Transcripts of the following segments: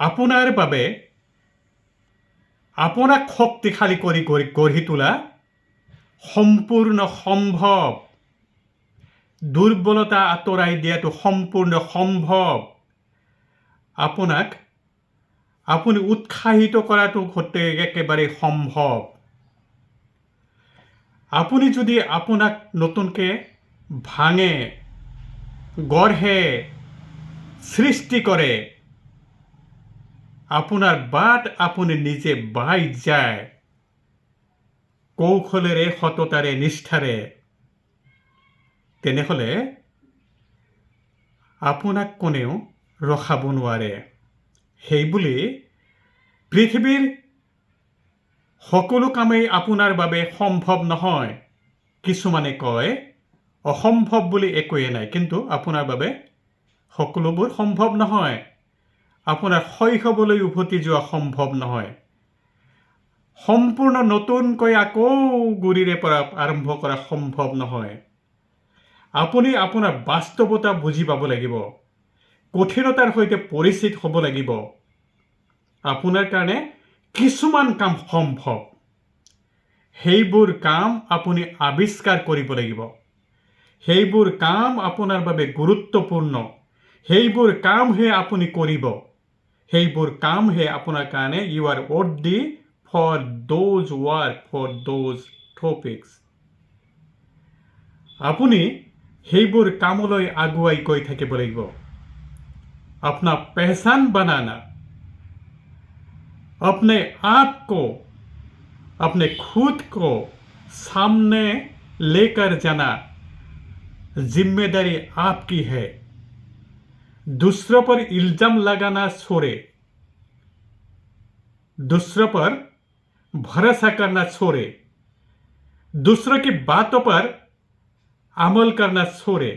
আপোনাৰ বাবে আপোনাক শক্তিশালী কৰি কৰি গঢ়ি তোলা সম্পূৰ্ণ সম্ভৱ। দুৰ্বলতা আঁতৰাই দিয়াটো সম্পূৰ্ণ সম্ভৱ। আপোনাক, আপুনি উৎসাহিত কৰাটো সতে একেবাৰে সম্ভৱ। আপুনি যদি আপোনাক নতুনকৈ ভাঙে, গঢ়ে, সৃষ্টি কৰে আপোনাৰ বাট আপুনি নিজে বাই যায়। কৌশলেৰে, সততাৰে, নিষ্ঠাৰে। তেনেহ'লে আপোনাক কোনেও ৰখাব নোৱাৰে। সেইবুলি পৃথিৱীৰ সকলো কামেই আপোনাৰ বাবে সম্ভৱ নহয়। কিছুমানে কয়, অসম্ভৱ বুলি একোৱেই নাই। কিন্তু আপোনাৰ বাবে সকলোবোৰ সম্ভৱ নহয়। আপোনাৰ শৈশৱলৈ উভতি যোৱা সম্ভৱ নহয়। সম্পূৰ্ণ নতুনকৈ আকৌ গুৰিৰে পৰা আৰম্ভ কৰা সম্ভৱ নহয়। আপুনি আপোনাৰ বাস্তৱতা বুজি পাব লাগিব। কঠিনতাৰ সৈতে পৰিচিত হ'ব লাগিব। আপোনাৰ কাৰণে কিছুমান কাম সম্ভৱ। সেইবোৰ কাম আপুনি আৱিষ্কাৰ কৰিব লাগিব। সেইবোৰ কাম আপোনাৰ বাবে গুৰুত্বপূৰ্ণ। সেইবোৰ কামহে আপুনি কৰিব। সেইবোৰ কামহে আপোনাৰ কাৰণে you are ready for those work for those topics আপুনি সেইবোৰ কামলৈ আগুৱাই গৈ থাকিব লাগিব अपना पहचान बनाना अपने आप को अपने खुद को सामने लेकर जाना जिम्मेदारी आपकी है दूसरों पर इल्जाम लगाना छोड़े दूसरों पर भरोसा करना छोड़े दूसरों की बातों पर अमल करना छोड़े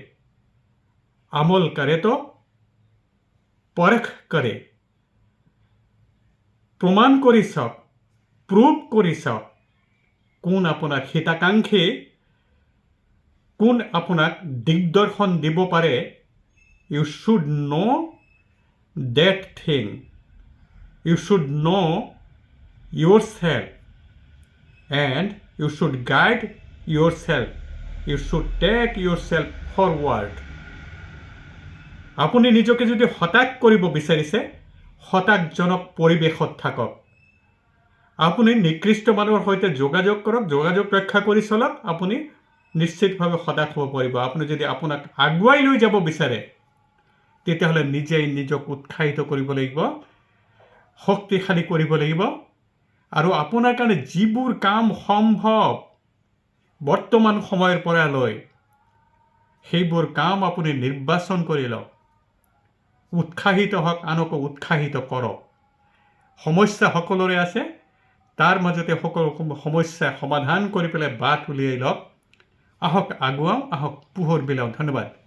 अमल करे तो পৰখ কৰে প্ৰমাণ কৰি চাওক প্ৰুভ কৰি চাওক কোন আপোনাৰ হিতাকাংক্ষী কোন আপোনাক দিগদৰ্শন দিব পাৰে you should know' that thing you should know' yourself and you should guide yourself you should take yourself forward আপুনি নিজকে যদি হতাশ কৰিব বিচাৰিছে, হতাশজনক পৰিৱেশত থাকক। আপুনি নিকৃষ্ট মানুহৰ সৈতে যোগাযোগ কৰক, যোগাযোগ ৰক্ষা কৰি চলক। আপুনি নিশ্চিতভাৱে হতাশ হ'ব পাৰিব। আপুনি যদি আপোনাক আগুৱাই লৈ যাব বিচাৰে তেতিয়াহ'লে নিজেই নিজক উৎসাহিত কৰিব লাগিব, শক্তিশালী কৰিব লাগিব। আৰু আপোনাৰ কাৰণে যিবোৰ কাম সম্ভৱ বৰ্তমান সময়ৰ পৰা লৈ, সেইবোৰ কাম আপুনি নিৰ্বাচন কৰি লওক। উৎসাহিত হওক, আনকো উৎসাহিত কৰক। সমস্যা সকলোৰে আছে। তাৰ মাজতে সকলো সম- সমস্যা সমাধান কৰি পেলাই বাট উলিয়াই লওক। আহক, আগুৱাওঁ, আহক, পোহৰ বিলাওঁ। ধন্যবাদ।